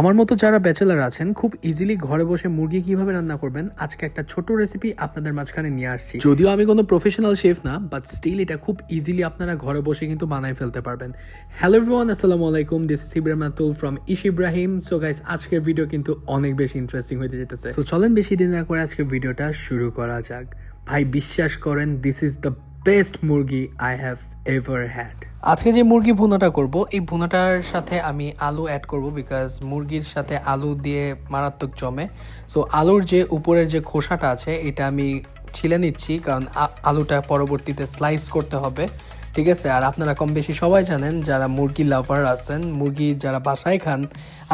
আমার মতো যারা ব্যাচেলার আছেন, খুব ইজিলি ঘরে বসে মুরগি কীভাবে রান্না করবেন, আজকে একটা ছোট রেসিপি আপনাদের মাঝখানে নিয়ে আসছি। যদিও আমি কোনো প্রফেশনাল শেফ না বাট স্টিল এটা খুব ইজিলি আপনারা ঘরে বসে কিন্তু বানাই ফেলতে পারবেন। হ্যালো এভরিওয়ান আসসালামু আলাইকুম this is Ibrahim Atul from ইশ ইব্রাহিম সো গাইস আজকের ভিডিও কিন্তু অনেক বেশি ইন্টারেস্টিং হয়ে যেতেছে। সো চলেন বেশি দিন না করে আজকের ভিডিওটা শুরু করা যাক। ভাই, বিশ্বাস করেন দিস ইজ দ্য বেস্ট মুরগি আই হ্যাভ এভার হ্যাড আজকে যে মুরগি ভুনাটা করব, এই ভুনাটার সাথে আমি আলু অ্যাড করব বিকজ মুরগির সাথে আলু দিয়ে মারাত্মক জমে। সো আলুর যে উপরের যে খোসাটা আছে, এটা আমি ছিলে নিচ্ছি কারণ আলুটা পরবর্তীতে স্লাইস করতে হবে। ঠিক আছে? আর আপনারা কম বেশি সবাই জানেন, যারা মুরগি লাভার আছেন, মুরগি যারা বাসায় খান,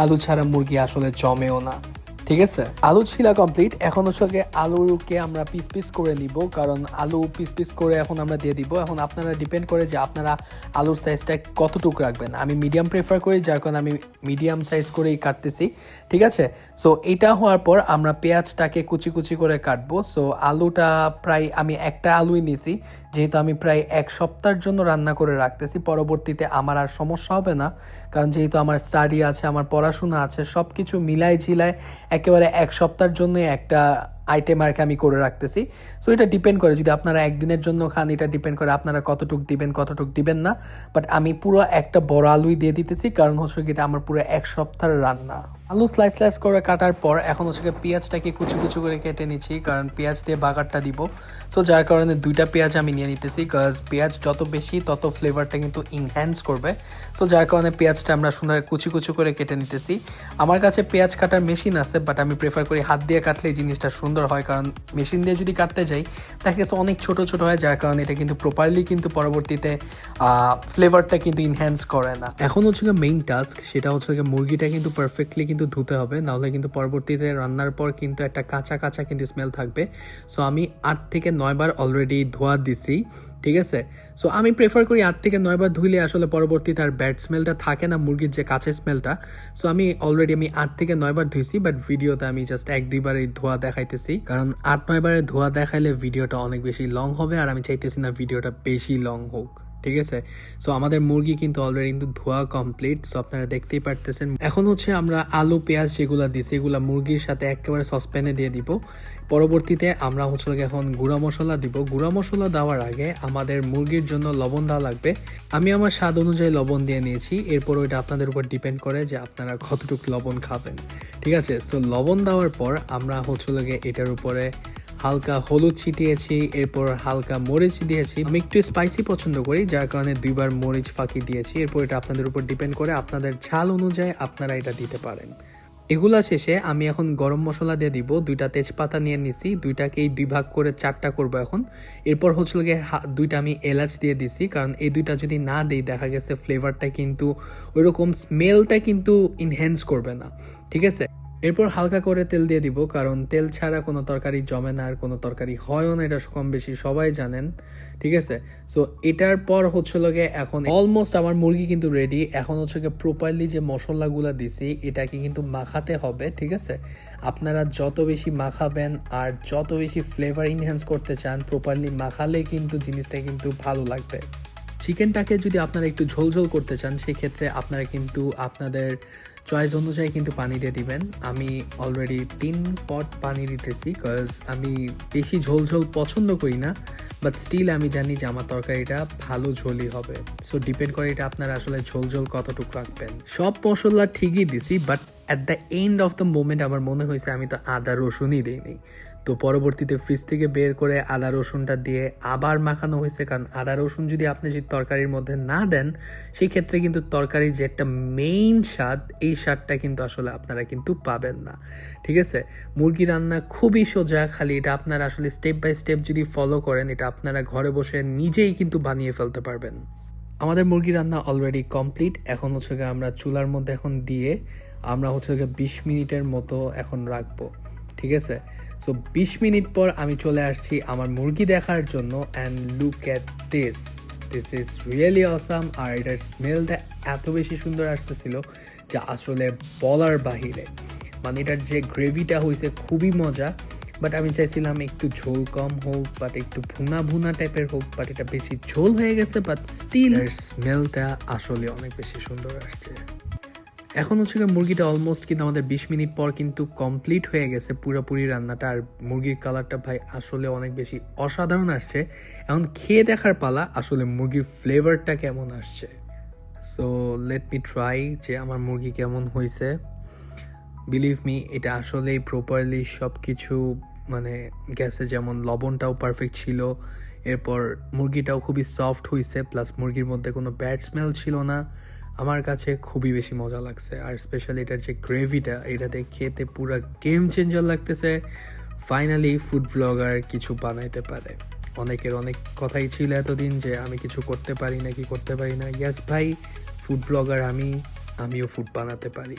আলু ছাড়া মুরগি আসলে জমেও না। ঠিক আছে? আলু ছিলা কমপ্লিট এখন হচ্ছে আলুকে আমরা পিস পিস করে নিব, কারণ আলু পিস পিস করে এখন আমরা দিয়ে দিব। এখন আপনারা ডিপেন্ড করে যে আপনারা আলুর সাইজটা কতটুকু রাখবেন। আমি মিডিয়াম প্রেফার করি, যার কারণে আমি মিডিয়াম সাইজ করেই কাটতেছি, ঠিক আছে? সো এটা হওয়ার পর আমরা পেঁয়াজটাকে কুচি কুচি করে কাটবো। সো আলুটা প্রায় আমি একটা আলুই নিছি। যেহেতু আমি প্রায় এক সপ্তাহের জন্য রান্না করে রাখতেছি, পরবর্তীতে আমার আর সমস্যা হবে না। কারণ যেহেতু আমার স্টাডি আছে, আমার পড়াশোনা আছে সব কিছু মিলাই ঝিলায় একেবারে এক সপ্তাহের জন্য একটা আইটেম আর কি আমি করে রাখতেছি। সো এটা ডিপেন্ড করে, যদি আপনারা একদিনের জন্য খান, এটা ডিপেন্ড করে আপনারা কতটুক দিবেন কতটুক দিবেন না। বাট আমি পুরো একটা বড় আলুই দিয়ে দিতেছি, কারণ হচ্ছে কি এটা আমার পুরো এক সপ্তাহের রান্না। আলু স্লাইস স্লাইস করে কাটার পর এখন হচ্ছে পেঁয়াজটাকে কুচি কুচি করে কেটে নিচ্ছি, কারণ পেঁয়াজ দিয়ে বাগারটা দিব। সো যার কারণে দুইটা পেঁয়াজ আমি নিয়ে নিতেছি কাজ পেঁয়াজ যত বেশি তত ফ্লেভারটা কিন্তু ইনহ্যান্স করবে। সো যার কারণে পেঁয়াজটা আমরা সুন্দর কুচি কুচি করে কেটে নিতেছি। আমার কাছে পেঁয়াজ কাটার মেশিন আছে বাট আমি প্রেফার করি হাত দিয়ে কাটলে এই জিনিসটা সুন্দর হয়, কারণ মেশিন দিয়ে যদি কাটতে যাই গেছে অনেক ছোট ছোট হয়, যার কারণে এটা কিন্তু প্রপারলি কিন্তু পরবর্তীতে ফ্লেভারটা কিন্তু ইনহ্যান্স করে না। এখন হচ্ছে মেইন টাস্ক সেটা হচ্ছে মুরগিটা কিন্তু পারফেক্টলি কিন্তু ধুতে হবে, নাহলে কিন্তু পরবর্তীতে রান্নার পর কিন্তু একটা কাঁচা কাঁচা কিন্তু স্মেল থাকবে। সো আমি আট থেকে নয়বার অলরেডি ধোয়া দিছি, ঠিক আছে? সো আমি প্রেফার করি আট থেকে নয়বার ধুইলে আসলে পরবর্তীতে আর ব্যাড স্মেলটা থাকে না, মুরগির যে কাঁচা স্মেলটা সো আমি অলরেডি আমি আট থেকে নয়বার ধুইছি বাট ভিডিওতে আমি জাস্ট এক দুইবার এই ধোয়া দেখাইতেছি। কারণ আট নয়বারে ধোয়া দেখাইলে ভিডিওটা অনেক বেশি লং হবে, আর আমি চাইতেছি না ভিডিওটা বেশি লং হোক। ঠিক আছে? সো আমাদের মুরগি কিন্তু অলরেডি কিন্তু ধোয়া কমপ্লিট সো আপনারা দেখতেই পারতেছেন। এখন হচ্ছে আমরা আলু, পেঁয়াজ যেগুলো দিছি, এগুলো মুরগির সাথে একেবারে সসপ্যানে দিয়ে দিব। পরবর্তীতে আমরা হচ্ছে এখন গুঁড়া মশলা দিব। গুঁড়া মশলা দেওয়ার আগে আমাদের মুরগির জন্য লবণ দেওয়া লাগবে। আমি আমার স্বাদ অনুযায়ী লবণ দিয়ে নিয়েছি। এরপর ওইটা আপনাদের উপর ডিপেন্ড করে যে আপনারা কতটুকু লবণ খাবেন। ঠিক আছে? সো লবণ দেওয়ার পর আমরা হচ্ছে এটার উপরে হালকা হলুদ ছিটিয়েছি, এরপর হালকা মরিচ দিয়েছি। আমি একটু স্পাইসি পছন্দ করি, যার কারণে দুইবার মরিচ ফাঁকি দিয়েছি। এরপর এটা আপনাদের উপর ডিপেন্ড করে আপনাদের ঝাল অনুযায়ী আপনারা এটা দিতে পারেন। এগুলা শেষে আমি এখন গরম মশলা দিয়ে দিব, দুইটা তেজপাতা নিয়ে নিছি দুইটাকেই দুই ভাগ করে চারটা করব এখন। এরপর হচ্ছিল গিয়ে দুইটা আমি এলাচ দিয়ে দিছি, কারণ এই দুইটা যদি না দিই, দেখা গেছে ফ্লেভারটা কিন্তু ওইরকম স্মেলটা কিন্তু ইনহ্যান্স করবে না, ঠিক আছে? এরপর হালকা করে তেল দিয়ে দিব, কারণ তেল ছাড়া কোনো তরকারি জমে না আর কোনো তরকারি হয়ও না, এটা কম বেশি সবাই জানেন, ঠিক আছে? সো এটার পর হচ্ছে লগে এখন অলমোস্ট আমার মুরগি কিন্তু রেডি এখন হচ্ছে গিয়ে প্রপারলি যে মশলাগুলো দিছি, এটাকে কিন্তু মাখাতে হবে, ঠিক আছে? আপনারা যত বেশি মাখাবেন আর যত বেশি ফ্লেভার ইনহ্যান্স করতে চান প্রপারলি মাখালে কিন্তু জিনিসটা কিন্তু ভালো লাগবে। চিকেনটাকে যদি আপনারা একটু ঝোল ঝোল করতে চান, সেক্ষেত্রে আপনারা কিন্তু আপনাদের চয়েস অনুযায়ী কিন্তু পানি দিয়ে দিবেন। আমি অলরেডি তিন পট পানি দিতেছি কজ আমি বেশি ঝোল ঝোল পছন্দ করি না বাট স্টিল আমি জানি যে আমার তরকারিটা ভালো ঝোলই হবে। সো ডিপেন্ড করে এটা আপনার আসলে ঝোল ঝোল কতটুকু রাখবেন। সব মশলা ঠিকই দিছি but at the end of the moment আমার মনে হয়েছে আমি তো আদা রসুনই দিইনি। তো পরবর্তীতে ফ্রিজ থেকে বের করে আদা রসুনটা দিয়ে আবার মাখানো হয়েছে। কারণ আদা রসুন যদি আপনি যদি তরকারির মধ্যে না দেন, সেই ক্ষেত্রে কিন্তু তরকারির যে একটা মেইন স্বাদ, এই স্বাদটা কিন্তু আসলে আপনারা কিন্তু পাবেন না। ঠিক আছে? মুরগি রান্না খুবই সোজা, খালি এটা আপনারা আসলে স্টেপ বাই স্টেপ যদি ফলো করেন, এটা আপনারা ঘরে বসে নিজেই কিন্তু বানিয়ে ফেলতে পারবেন। আমাদের মুরগি রান্না অলরেডি কমপ্লিট এখন হচ্ছে গিয়ে আমরা চুলার মধ্যে এখন দিয়ে আমরা হচ্ছে গিয়ে বিশ মিনিটের মতো এখন রাখব। ঠিক আছে? সো বিশ মিনিট পর আমি চলে আসছি আমার মুরগি দেখার জন্য and look at this this is really awesome আর এটার স্মেলটা এত বেশি সুন্দর আসতেছিল যা আসলে বলার বাহিরে। মানে এটার যে গ্রেভিটা হয়েছে খুবই মজা বাট আমি চাইছিলাম একটু ঝোল কম হোক বাট একটু ভুনা ভুনা টাইপের হোক বাট এটা বেশি ঝোল হয়ে গেছে বাট স্টিল স্মেলটা আসলে অনেক বেশি সুন্দর আসছে। এখন হচ্ছে মুরগিটা অলমোস্ট কিন্তু আমাদের বিশ মিনিট পর কিন্তু কমপ্লিট হয়ে গেছে পুরোপুরি রান্নাটা। আর মুরগির কালারটা ভাই আসলে অনেক বেশি অসাধারণ আসছে। এখন খেয়ে দেখার পালা আসলে মুরগির ফ্লেভারটা কেমন আসছে। সো লেট মি ট্রাই যে আমার মুরগি কেমন হয়েছে। বিলিভ মি এটা আসলেই প্রপারলি সব কিছু মানে গেছে যেমন লবণটাও পারফেক্ট ছিল, এরপর মুরগিটাও খুবই সফট হয়েছে প্লাস মুরগির মধ্যে কোনো ব্যাড স্মেল ছিল না। আমার কাছে খুবই বেশি মজা লাগছে, আর স্পেশালি এটার যে গ্রেভিটা এটাতে খেতে পুরো গেম চেঞ্জার লাগতেছে। ফাইনালি ফুড ব্লগার কিছু বানাইতে পারে। অনেকের অনেক কথাই ছিল এতদিন যে আমি কিছু করতে পারি না কি করতে পারি না। ইয়াস ভাই ফুড ব্লগার আমি, আমিও ফুড বানাতে পারি।